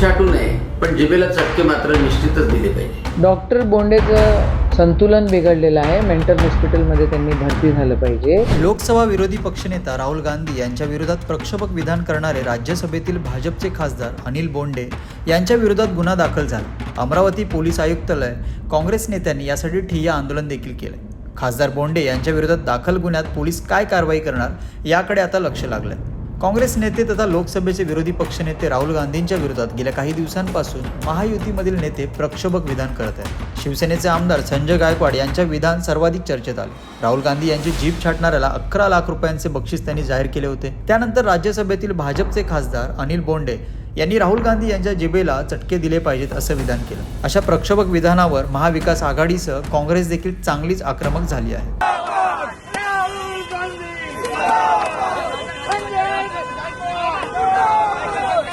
छाटू नये पण जिभेला चटके मात्र निश्चितच दिले पाहिजे. डॉक्टर बोंडेचं संतुलन बिघडलेलं आहे. मेंटल हॉस्पिटलमध्ये त्यांनी भरती झालं पाहिजे. लोकसभा विरोधी पक्षनेता राहुल गांधी यांच्या विरोधात प्रक्षोभक विधान करणारे राज्यसभेतील भाजपचे खासदार अनिल बोंडे यांच्या विरोधात गुन्हा दाखल झाला. अमरावती पोलीस आयुक्तालय काँग्रेस नेत्यांनी यासाठी ठिय्या आंदोलन देखील केले खासदार बोंडे यांच्या विरोधात दाखल गुन्ह्यात पोलीस काय कारवाई करणार याकडे आता लक्ष लागलंय. काँग्रेस नेते तथा लोकसभेचे विरोधी पक्षनेते राहुल गांधींच्या विरोधात गेल्या काही दिवसांपासून महायुतीमधील नेते प्रक्षोभक विधान करत आहेत. शिवसेनेचे आमदार संजय गायकवाड यांच्या विधान सर्वाधिक चर्चेत आले. राहुल गांधी यांची जीप छाटणाऱ्याला अकरा लाख रुपयांचे बक्षीस त्यांनी जाहीर केले होते. त्यानंतर राज्यसभेतील भाजपचे खासदार अनिल बोंडे यांनी राहुल गांधी यांच्या जिभेला चटके दिले पाहिजेत असं विधान केलं. अशा प्रक्षोभक विधानावर महाविकास आघाडीसह काँग्रेस देखील चांगलीच आक्रमक झाली आहे राहुल गांधी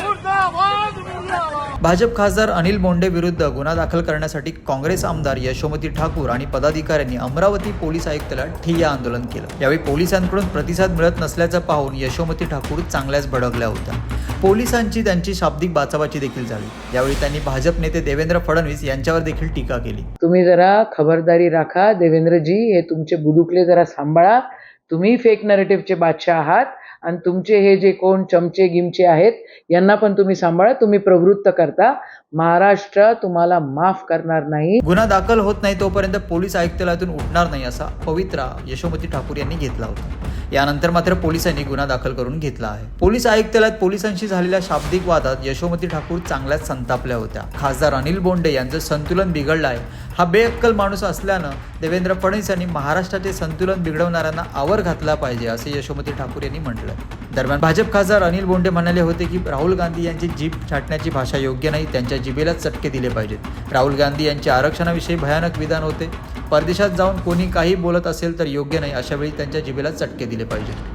मुर्दाबाद मुर्दाबाद भाजप खासदार अनिल बोंडे विरुद्ध गुन्हा दाखल करण्यासाठी काँग्रेस आमदार यशोमती ठाकूर आणि पदाधिकाऱ्यांनी अमरावती पोलीस आयुक्तालयात ठिय्या आंदोलन केलं. यावेळी पोलिसांकडून प्रतिसाद मिळत नसल्याचं पाहून यशोमती ठाकूर चांगल्याच भडकल्या होत्या. पोलिसांची त्यांची शाब्दिक बाचाबाची देखील झाली. यावेळी त्यांनी भाजप नेते देवेंद्र फडणवीस यांच्यावर देखील टीका केली. तुम्ही जरा खबरदारी राखा. देवेंद्रजी हे तुमचे बुदुकले जरा सांभाळा. तुम्ही फेक नरेटिव्हचे बादशाह आहात. आणि तुमचे हे जे कोण चमचे गिमचे आहेत यांना पण तुम्ही सांभाळा तुम्ही प्रवृत्त करता. महाराष्ट्र तुम्हाला माफ करणार नाही. गुन्हा दाखल होत नाही तोपर्यंत पोलीस आयुक्तालयातून उठणार नाही असा पवित्रा यशोमती ठाकूर यांनी घेतला होता. यानंतर मात्र पोलिसांनी गुन्हा दाखल करून घेतला आहे. पोलीस आयुक्तालयात पोलिसांशी झालेल्या शाब्दिक वादात यशोमती ठाकूर चांगल्याच संतापल्या होत्या. खासदार अनिल बोंडे यांचं संतुलन बिघडलं आहे. हा बेअक्कल माणूस असल्यानं देवेंद्र फडणवीस यांनी महाराष्ट्राचे संतुलन बिघडवणाऱ्यांना आवर घातला पाहिजे असे यशोमती ठाकूर यांनी म्हटलं दरम्यान भाजप खासदार अनिल बोंडे म्हणाले होते की राहुल गांधी यांची जीभ छाटण्याची भाषा योग्य नाही त्यांच्या जिभेला चटके दिले पाहिजेत. राहुल गांधी यांचे आरक्षणाविषयी भयानक विधान होते. परदेशात जाऊन कोणी काही बोलत असेल तर योग्य नाही अशा वेळी त्यांच्या जिभेला चटके दिले पाहिजेत.